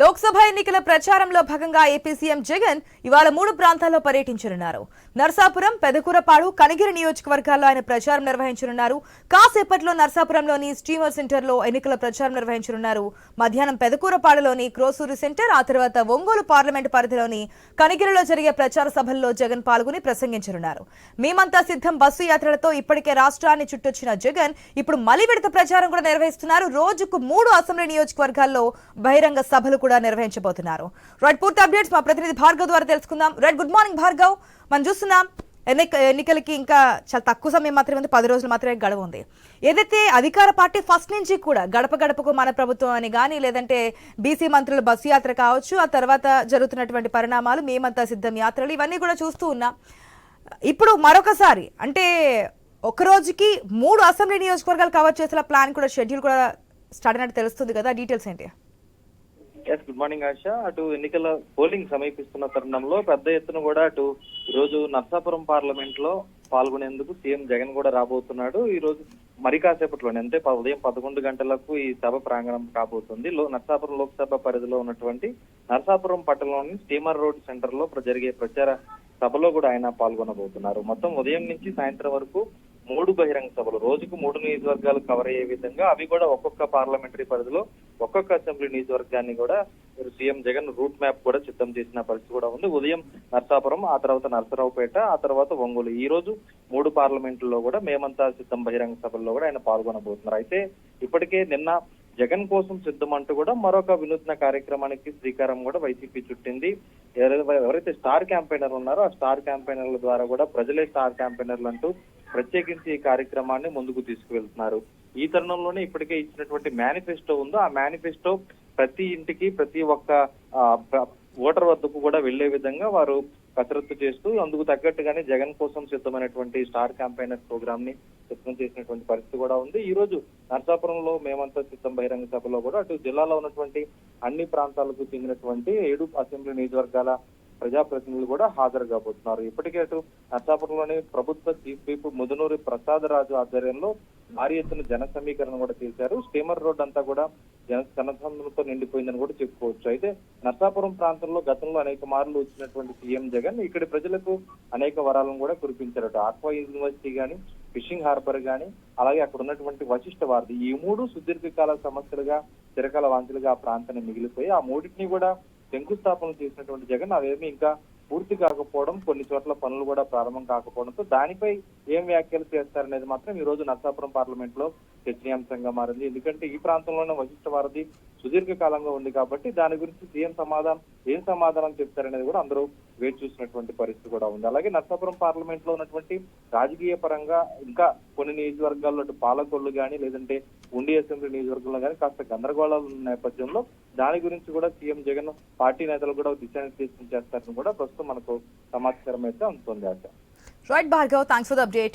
లోక్సభ ఎన్నికల ప్రచారంలో భాగంగా ఏపీ సీఎం జగన్ ఇవాళ మూడు ప్రాంతాల్లో పర్యటించనున్నారు. నర్సాపురం పెదకూరపాడు కనిగిరి నియోజకవర్గాల్లో ఆయన ప్రచారం నిర్వహించనున్నారు. కాసేపట్లో నర్సాపురంలోని స్టీమర్ సెంటర్లో ఎన్నికల ప్రచారం నిర్వహించనున్నారు. మధ్యాహ్నం పెదకూరపాడులోని క్రోసూరు సెంటర్ ఆ తర్వాత ఒంగోలు పార్లమెంటు పరిధిలోని కనిగిరిలో జరిగే ప్రచార సభల్లో జగన్ పాల్గొని ప్రసంగించనున్నారు. మేమంతా సిద్ధం బస్సు యాత్రలతో ఇప్పటికే రాష్ట్రాన్ని చుట్టొచ్చిన జగన్ ఇప్పుడు మలి విడత ప్రచారం కూడా నిర్వహిస్తున్నారు. రోజుకు మూడు అసెంబ్లీ నియోజకవర్గాల్లో బహిరంగ సభలు కూడా నిర్వహించబోతున్నారు. రైట్ పూర్తి అప్డేట్స్ మా ప్రతినిధి భార్గవ్ ద్వారా తెలుసుకుందాం. Right good morning Bhargav. మనం చూస్తున్నాం ఎన్నిక ఎన్నికలకి ఇంకా చాలా తక్కువ సమయం మాత్రమే ఉంది పది రోజులు మాత్రమే గడవ ఉంది. ఏదైతే అధికార పార్టీ ఫస్ట్ నుంచి కూడా గడప గడపకు మన ప్రభుత్వం అని కానీ లేదంటే బీసీ మంత్రుల బస్సు యాత్ర కావచ్చు ఆ తర్వాత జరుగుతున్నటువంటి పరిణామాలు మేమంతా సిద్ధం యాత్రలు ఇవన్నీ కూడా చూస్తూ ఉన్నాం. ఇప్పుడు మరొకసారి అంటే ఒక రోజుకి మూడు అసెంబ్లీ నియోజకవర్గాలు కవర్ చేసేలా ప్లాన్ కూడా షెడ్యూల్ కూడా స్టార్ట్ అయినట్టు తెలుస్తుంది కదా డీటెయిల్స్ ఏంటి? ఎస్ గుడ్ మార్నింగ్ ఆశ అటు ఎన్నికల పోలింగ్ సమీపిస్తున్న తరుణంలో పెద్ద ఎత్తున కూడా అటు ఈరోజు నర్సాపురం పార్లమెంట్లో పాల్గొనేందుకు సీఎం జగన్ కూడా రాబోతున్నాడు. ఈ రోజు మరి కాసేపట్లోనే అంటే ఉదయం పదకొండు గంటలకు ఈ సభ ప్రాంగణం కాబోతుంది నర్సాపురం లోక్సభ పరిధిలో ఉన్నటువంటి నర్సాపురం పట్టణంలోని స్టీమర్ రోడ్ సెంటర్లో జరిగే ప్రచార సభలో కూడా ఆయన పాల్గొనబోతున్నారు. మొత్తం ఉదయం నుంచి సాయంత్రం వరకు మూడు బహిరంగ సభలు. రోజుకు మూడు నియోజకవర్గాలు కవర్ అయ్యే విధంగా అవి కూడా ఒక్కొక్క పార్లమెంటరీ పరిధిలో ఒక్కొక్క అసెంబ్లీ నియోజకవర్గాన్ని కూడా మీరు సీఎం జగన్ రూట్ మ్యాప్ కూడా సిద్ధం చేసిన పరిస్థితి కూడా ఉంది. ఉదయం నర్సాపురం ఆ తర్వాత నర్సరావుపేట ఆ తర్వాత ఒంగోలు. ఈ రోజు మూడు పార్లమెంట్లో కూడా మేమంతా సిద్ధం బహిరంగ సభల్లో కూడా ఆయన పాల్గొనబోతున్నారు. అయితే ఇప్పటికే నిన్న జగన్ కోసం సిద్ధం అంటూ కూడా మరొక వినూత్న కార్యక్రమానికి శ్రీకారం కూడా వైసీపీ చుట్టింది. ఎవరైతే ఎవరైతే స్టార్ క్యాంపెయినర్ ఉన్నారో ఆ స్టార్ క్యాంపెయినర్ల ద్వారా కూడా ప్రజలే స్టార్ క్యాంపెయినర్లు అంటూ ప్రత్యేకించి ఈ కార్యక్రమాన్ని ముందుకు తీసుకువెళ్తున్నారు. ఈ తరుణంలోనే ఇప్పటికే ఇచ్చినటువంటి మేనిఫెస్టో ఉందో ఆ మేనిఫెస్టో ప్రతి ఇంటికి ప్రతి ఒక్క ఓటర్ వద్దకు కూడా వెళ్ళే విధంగా వారు కసరత్తు చేస్తూ అందుకు తగ్గట్టుగానే జగన్ కోసం సిద్ధమైనటువంటి స్టార్ క్యాంపెయినర్ ప్రోగ్రామ్ని సిద్ధం చేసినటువంటి పరిస్థితి కూడా ఉంది. ఈ రోజు నర్సాపురంలో మేమంతా సిద్ధం బహిరంగ సభలో కూడా అటు జిల్లాలో ఉన్నటువంటి అన్ని ప్రాంతాలకు చెందినటువంటి ఏడు అసెంబ్లీ నియోజకవర్గాల ప్రజాప్రతినిధులు కూడా హాజరు కాబోతున్నారు. ఇప్పటికే అటు నర్సాపురంలోని ప్రభుత్వ చీఫ్ విప్ ముదునూరి ప్రసాద్ రాజు ఆధ్వర్యంలో భారీ ఎత్తున జన సమీకరణ కూడా చేశారు స్టీమర్ రోడ్ అంతా కూడా జన జనసంద్రంతో నిండిపోయిందని కూడా చెప్పుకోవచ్చు. అయితే నర్సాపురం ప్రాంతంలో గతంలో అనేక మార్లు వచ్చినటువంటి సీఎం జగన్ ఇక్కడి ప్రజలకు అనేక వరాలను కూడా కురిపించారట. ఆక్వా యూనివర్సిటీ గాని ఫిషింగ్ హార్బర్ గాని అలాగే అక్కడ ఉన్నటువంటి వశిష్ట వారధి ఈ మూడు సుదీర్ఘకాల సమస్యలుగా చిరకాల వాంతులుగా ఆ ప్రాంతాన్ని మిగిలిపోయి ఆ మూడింటిని కూడా శంకుస్థాపన చేసినటువంటి జగన్ అవేమి ఇంకా పూర్తి కాకపోవడం కొన్ని చోట్ల పనులు కూడా ప్రారంభం కాకపోవడంతో దానిపై ఏం వ్యాఖ్యలు చేస్తారనేది మాత్రం ఈ రోజు నర్సాపురం పార్లమెంట్లో చర్చనీయాంశంగా మారింది. ఎందుకంటే ఈ ప్రాంతంలోనే వశిష్ఠ వారధి సుదీర్ఘకాలంగా ఉంది కాబట్టి దాని గురించి సీఎం సమాధానం ఏం సమాధానం చెప్తారనేది కూడా అందరూ వేచి చూసినటువంటి పరిస్థితి కూడా ఉంది. అలాగే నర్సాపురం పార్లమెంట్లో ఉన్నటువంటి రాజకీయ పరంగా ఇంకా కొన్ని నియోజకవర్గాల్లో అటు పాలకొల్లు కానీ లేదంటే ఉండి అసెంబ్లీ నియోజకవర్గంలో కానీ కాస్త గందరగోళాలు ఉన్న నేపథ్యంలో దాని గురించి కూడా సీఎం జగన్ పార్టీ నేతలు కూడా దిశానిర్దేశం చేస్తారని కూడా ప్రస్తుతం మనకు సమాచారం అయితే అందుతుంది ఆశ. Right Bhargav thanks for the update